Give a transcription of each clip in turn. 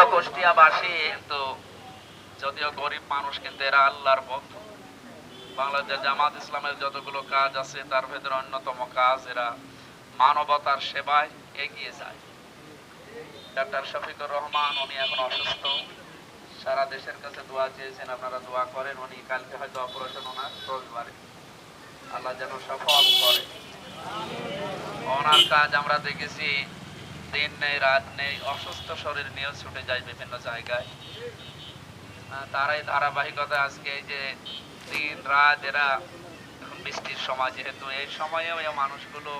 প্রিয় কুষ্টিয়াবাসী তো যদিও গরিব মানুষ, কিন্তু এরা আল্লাহর বন্ধু বাংলাদেশ জামাত ইসলামের যতগুলো কাজ আছে, তার ভেতরে অন্যতম কাজ এরা মানবতার সেবায় এগিয়ে যায়। ডাক্তার শফিকুর রহমান, উনি এখন অসুস্থ। সারা দেশের কাছে দোয়া চেয়েছেন, আপনারা দোয়া করেন, উনি কালকে হয়তো অপারেশন ওনার রবিবারে। আল্লাহ যেন সফল করে। ওনার কাজ আমরা দেখেছি দিন নেই, রাত নেই, অসুস্থ শরীর নিয়েও ছুটে যায় বিভিন্ন জায়গায়। তারাই ধারাবাহিকতা আজকে এই যে দিন, রাত, এরা বৃষ্টির সময় যেহেতু, এই সময়েও এই মানুষগুলো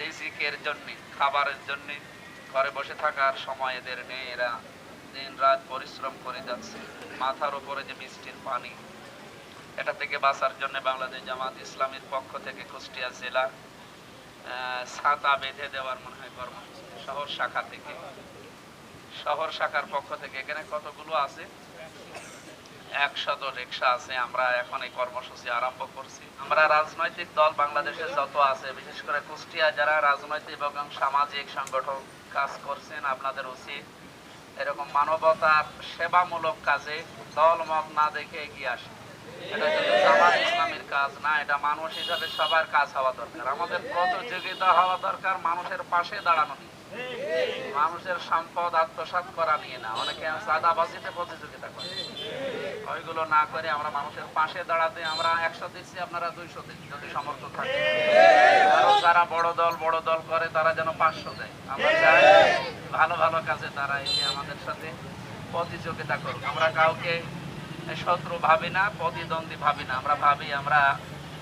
রিজিকের জন্য, খাবারের জন্য ঘরে বসে থাকার সময় এদের নেই, এরা দিন, রাত পরিশ্রম করে যাচ্ছে। মাথার উপরে যে মিষ্টির পানি, এটা থেকে বাঁচার জন্য বাংলাদেশ জামাত ইসলামের পক্ষ থেকে কুষ্টিয়া জেলা ছাতা বেঁধে দেওয়ার মনে হয় কর্মসূচি শহর শাখা থেকে। শহর শাখার পক্ষ থেকে। এখানে কতগুলো আছে? একশত রিক্সা আছে। আমরা এখন এই কর্মসূচি আরম্ভ করছি। আমরা রাজনৈতিক দল বাংলাদেশে যত আছে, বিশেষ করে কুষ্টিয়া যারা রাজনৈতিক এবং সামাজিক সংগঠন কাজ করছেন, আপনাদের উচিত এরকম মানবতার সেবামূলক কাজে দল মত না দেখে এগিয়ে আসে। এটা কিন্তু জামাত ইসলামের কাজ না, এটা মানুষ হিসাবে সবার কাজ হওয়া দরকার। আমাদের প্রতিযোগিতা হওয়া দরকার, মানুষের পাশে দাঁড়ানো নিয়ে। মানুষের সম্পদ আত্মসাৎ করা নিয়ে না। অনেকে সাদাবাজিতে প্রতিযোগিতা করে। ওইগুলো না করে আমরা মানুষের পাশে দাঁড়াতে আমরা একশো দিচ্ছি, আপনারা দুইশো দিন যদি সমর্থ থাকে। আরও যারা বড় দল বড় দল করে, তারা যেন পাঁচশো দেয়। আমরা চাই ভালো ভালো কাজে তারা এসে আমাদের সাথে প্রতিযোগিতা করুক। আমরা কাউকে শত্রু ভাবি না প্রতিদ্বন্দ্বী ভাবি না। আমরা ভাবি আমরা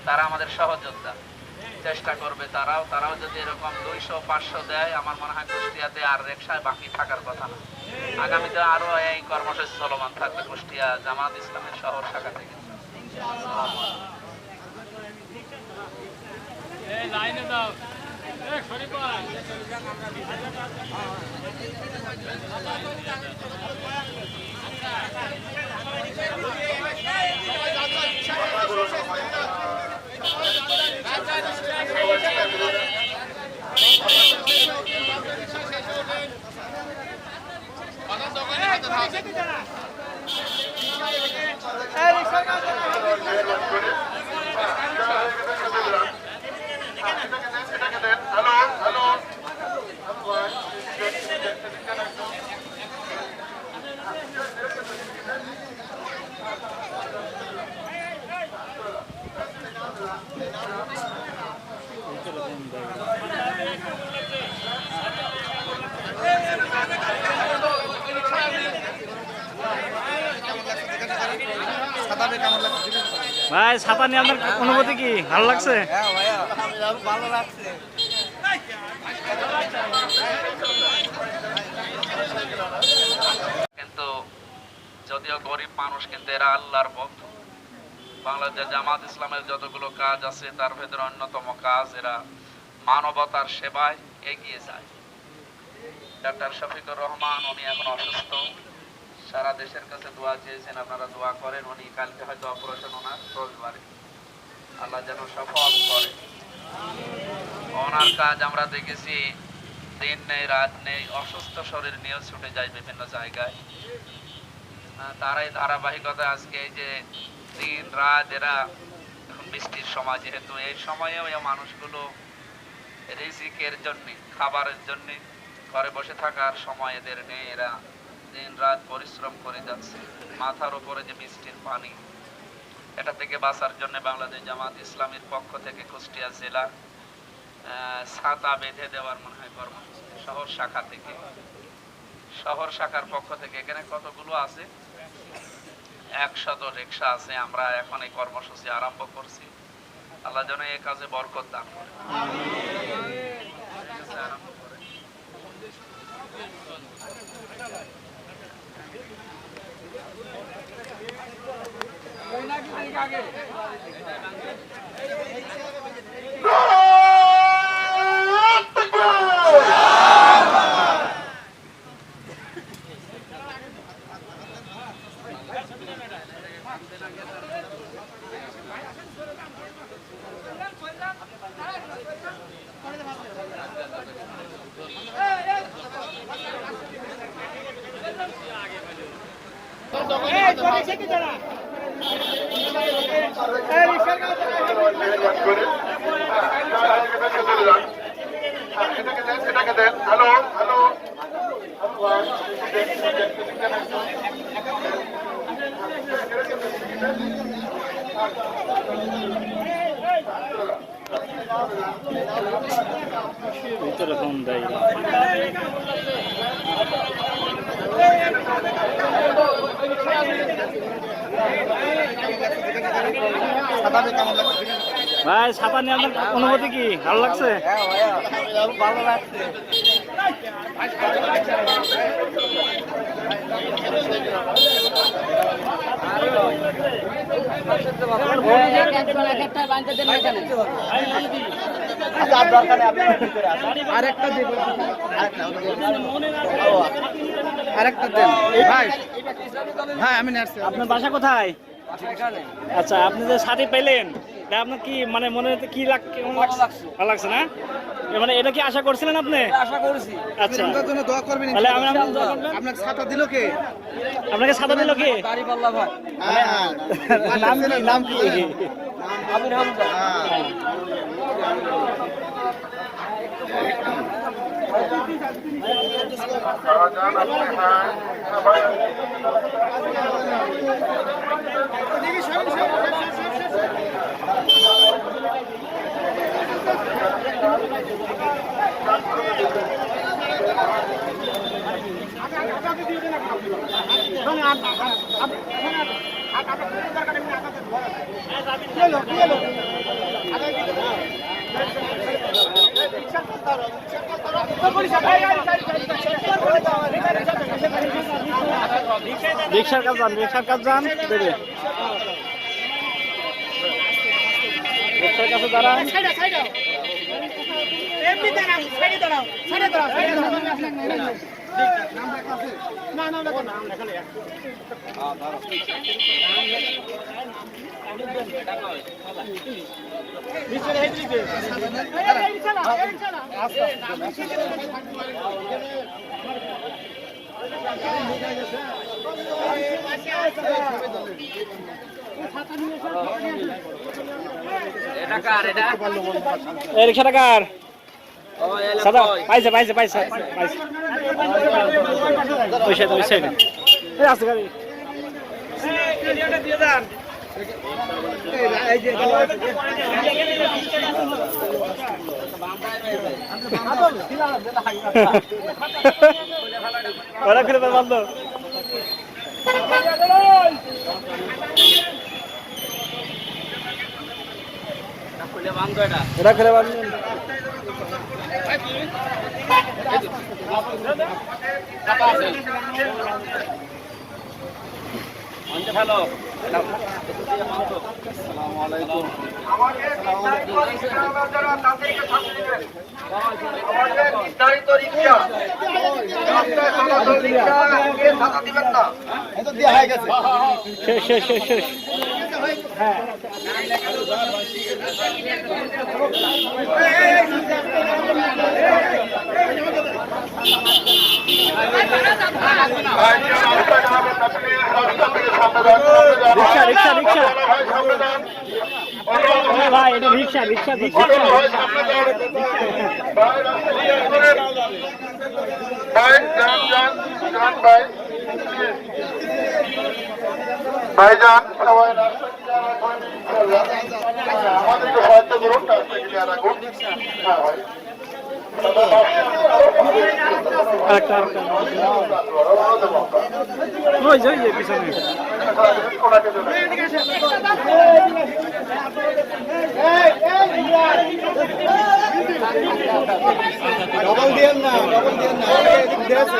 তারা আমাদের সহযোদ্ধা। চেষ্টা করবে তারাও তারাও যদি এরকম দুইশো পাঁচশো দেয় আমার মনে হয় কুষ্টিয়াতে আর রিক্সায় বাকি থাকার কথা না। আগামীতে আরও এই কর্মসূচি চলমান থাকবে কুষ্টিয়া জামাত ইসলামের শহর শাখা থেকে। লাইনে দাও। শরীফ Eric, come on, come on. ভাই ছাতা নিয়ে আপনার অনুভূতি কি? ভালো লাগছে? ভালো লাগছে কিন্তু যদিও গরিব মানুষ, কিন্তু এরা আল্লাহর বন্ধু বাংলাদেশ জামাত ইসলামের যতগুলো কাজ আছে, তার ভেতরে অন্যতম কাজ এরা মানবতার সেবায় এগিয়ে যায়। ডাক্তার শফিকুর রহমান, উনি এখন অসুস্থ। সারা দেশের কাছে দোয়া চেয়েছেন, আপনারা দোয়া করেন, উনি কালকে হয়তো অপারেশন ওনার রবিবারে। আল্লাহ যেন সফল করে। ওনার কাজ আমরা দেখেছি, দিন নেই, রাত নেই, অসুস্থ শরীর নিয়েও ছুটে যায় বিভিন্ন জায়গায়। তারাই ধারাবাহিকতা আজকে এই যে দিন, রাত, এরা বৃষ্টির সময় যেহেতু, এই সময়েও এই মানুষগুলো রিজিকের জন্যে, খাবারের জন্যে ঘরে বসে থাকার সময় এদের নেই, এরা দিন রাত পরিশ্রম করে যাচ্ছে। মাথার উপরে যে মিষ্টির পানি, এটা থেকে বাঁচার জন্য বাংলাদেশ জামাত ইসলামের পক্ষ থেকে কুষ্টিয়া জেলা ছাতা বেঁধে দেওয়ার মনে হয় কর্মসূচি শহর শাখা থেকে। শহর শাখার পক্ষ থেকে এখানে কতগুলো আছে? একশত রিক্সা আছে। আমরা এখন এই কর্মসূচি আরম্ভ করছি। আল্লাহ যেন এই কাজে বরকত দান করে। আরম্ভ Hey, don't take it, hello hello ভিতরে ফোন দেয় ভাই ছাতা নিয়ে আপনার অনুভূতি কি? ভালো লাগছে? আচ্ছা আরেকটা দিব আরেকটা দেন। ভাই ভাই আমি নার্সি আপনার বাসা কোথায়? আচ্ছা আপনি যে সাথে পেলেন আপনার কি মানে মনে কি লাগ কেমন লাগছে? ভালো লাগছে না? মানে এটা কি আশা করছিলেন আপনি? আশা করছি। আচ্ছা। আপনার জন্য দোয়া করবেন তাহলে? আপনাকে ছাতা দিল কে? আপনাকে সাদা দিল কি? ভাই। নাম কি? নাম কি? আমির হামজা। বাজান আপনি হ্যাঁ সবাই আপনার দরকার নেই আপনাদের আগে রিক্সার কাজ যান রিক্সার কাজ যান দেবে রিক্সার কাছে দাঁড়ান। এই রিক্সাটা কার? পাইছে পাইছে পাইছে পাইছে। ওই সাইডে ওই সাইডে এই আছে গাড়ি। ওরা করে বন্ধ। এটা করে বান্ধব যারা তাদেরকে শাস্তি দিবেন আমাদের নির্ধারিত রিক্সা রিক্সা দিবেন রিক্সা রিক্সা রিক্সা। ভাই এটা রিক্সা রিক্সা রিক্সা। ভাইজান সবাই আমাদেরকে হ্যাঁ ভাই ওই যে ওই পিছনে ডবল দিয়েন না। ডবল দিয়েন না এদিক দিয়েছে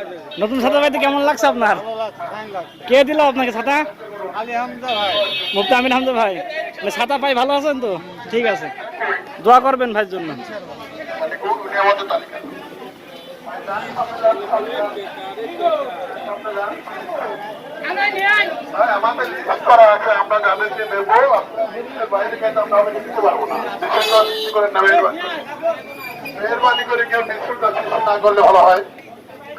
নতুন ছাতা পাইতে কেমন লাগছে আপনার? কে দিল আপনাকে ছাতা? মুফতি আমিন হামদা ভাই। মানে ছাতা পাই ভালো আছেন তো? ঠিক আছে। দোয়া করবেন ভাইয়ের জন্য। আমাদের তালিকা আমাদের লিস্ট করা আছে আমরা যাদেরকে নেব বাইরে গেলে আমরা দিতে পারব না। বিশেষ করে লিস্ট করে নেবেন মেহরবানি করে কেউ বিস্কুটটা না করলে ভালো হয়।